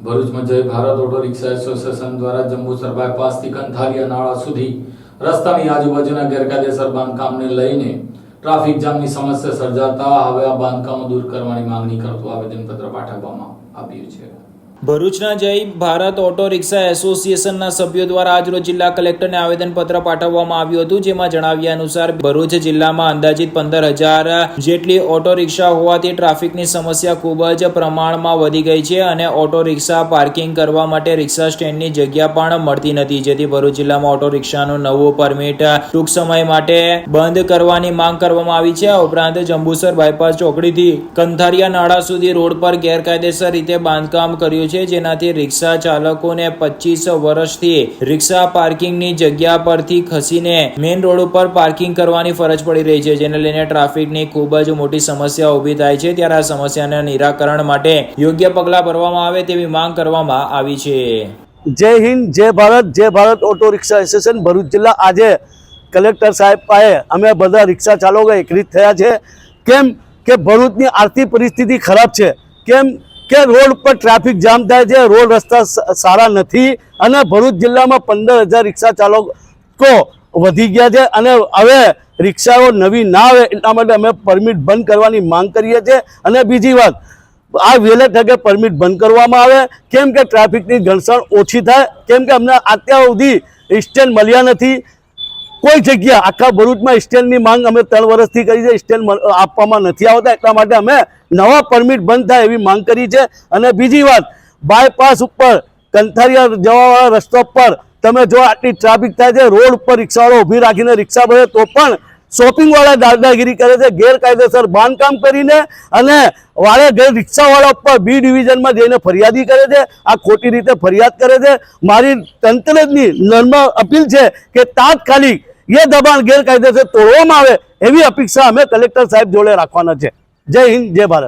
ભરૂચમાં જય Bharat auto rickshaw association દ્વારા જંબુસર બાયપાસથી કંથાલિયા નાળા સુધી રસ્તાની આજુબાજુના ગેરકાયદેસર બાંધકામને લઈને ટ્રાફિક જામની સમસ્યા સર્જાતા હવે આ બાંધકામો દૂર કરવાની માંગણી કરતું આવેદનપત્ર પાઠવવામાં આવ્યું છે. ભરૂચના જય ભારત ઓટો રિક્ષા એસોસિએશનના સભ્યો દ્વારા આજરોજ જિલ્લા કલેક્ટરને આવેદનપત્ર પાઠવવામાં આવ્યું હતું, જેમાં જણાવ્યા અનુસાર ભરૂચ જિલ્લામાં અંદાજિત પંદર હજાર જેટલી ઓટો રિક્ષા હોવાથી ટ્રાફિકની સમસ્યા ખૂબ જ પ્રમાણમાં વધી ગઈ છે અને ઓટો રિક્ષા પાર્કિંગ કરવા માટે રિક્ષા સ્ટેન્ડની જગ્યા પણ મળતી નથી. જેથી ભરૂચ જિલ્લામાં ઓટો રિક્ષાનું નવું પરમિટ ટૂંક સમય માટે બંધ કરવાની માંગ કરવામાં આવી છે. આ ઉપરાંત જંબુસર બાયપાસ ચોકડીથી કંથારિયા નાળા સુધી રોડ પર ગેરકાયદેસર રીતે બાંધકામ કર્યું છે, જેનાથી રિક્ષા ચાલકોને પચીસ વર્ષથી રિક્ષા પાર્કિંગની જગ્યા પરથી ખસીને મેઇન રોડ ઉપર પાર્કિંગ કરવાની ફરજ પડી રહી છે, જેને લઈને ટ્રાફિકની ખૂબ જ મોટી સમસ્યા ઊભી થાય છે. ત્યારે આ સમસ્યાના નિરાકરણ માટે યોગ્ય પગલાં ભરવામાં આવે તેવી માંગ કરવામાં આવી છે. જય હિન્દ, જય ભારત જય Bharat auto rickshaw association Bharuch જિલ્લા. આજે કલેક્ટર સાહેબ પાસે અમે બધા રિક્ષા ચાલકો એકત્રિત થયા છે. કેમ કે ભરૂચની આર્થિક પરિસ્થિતિ ખરાબ છે? કેમ કે રોડ પર ટ્રાફિક જામ થાય છે, રોડ રસ્તા સારા નથી અને ભરૂચ જિલ્લામાં પંદર હજાર રિક્ષા ચાલકો વધી ગયા છે અને હવે રિક્ષાઓ નવી ના આવે એટલા માટે અમે પરમિટ બંધ કરવાની માંગ કરીએ છીએ. અને બીજી વાત, આ વહેલા તકે પરમિટ બંધ કરવામાં આવે. કેમ કે ટ્રાફિકની ઘણસણ ઓછી થાય. કેમ કે અમને અત્યાર સુધી સ્ટેન્ડ મળ્યા નથી. કોઈ જગ્યા આખા ભરૂચમાં સ્ટેન્ડની માંગ અમે ત્રણ વર્ષથી કરી છે. સ્ટેન્ડ આપવામાં નથી આવતા. એટલા માટે અમે નવા પરમિટ બંધ થાય એવી માંગ કરી છે. અને બીજી વાત બાયપાસ ઉપર, કંથારિયા જવાવાળા રસ્તા પર તમે જો આટલી ટ્રાફિક થાય છે, રોડ ઉપર રિક્ષાવાળો ઊભી રાખીને રિક્ષા ભરે તો પણ શોપિંગવાળા દાદાગીરી કરે છે, ગેરકાયદેસર બાંધકામ કરીને અને વાળે ઘર રિક્ષાવાળા ઉપર બી ડિવિઝનમાં જઈને ફરિયાદી કરે છે, આ ખોટી રીતે ફરિયાદ કરે છે. મારી તંત્રની નર્મ અપીલ છે કે તાત્કાલિક એ દબાણ ગેરકાયદેસર તોડવામાં આવે એવી અપેક્ષા અમે કલેક્ટર સાહેબ જોડે રાખવાના છે. જય હિન્દ, જય ભારત.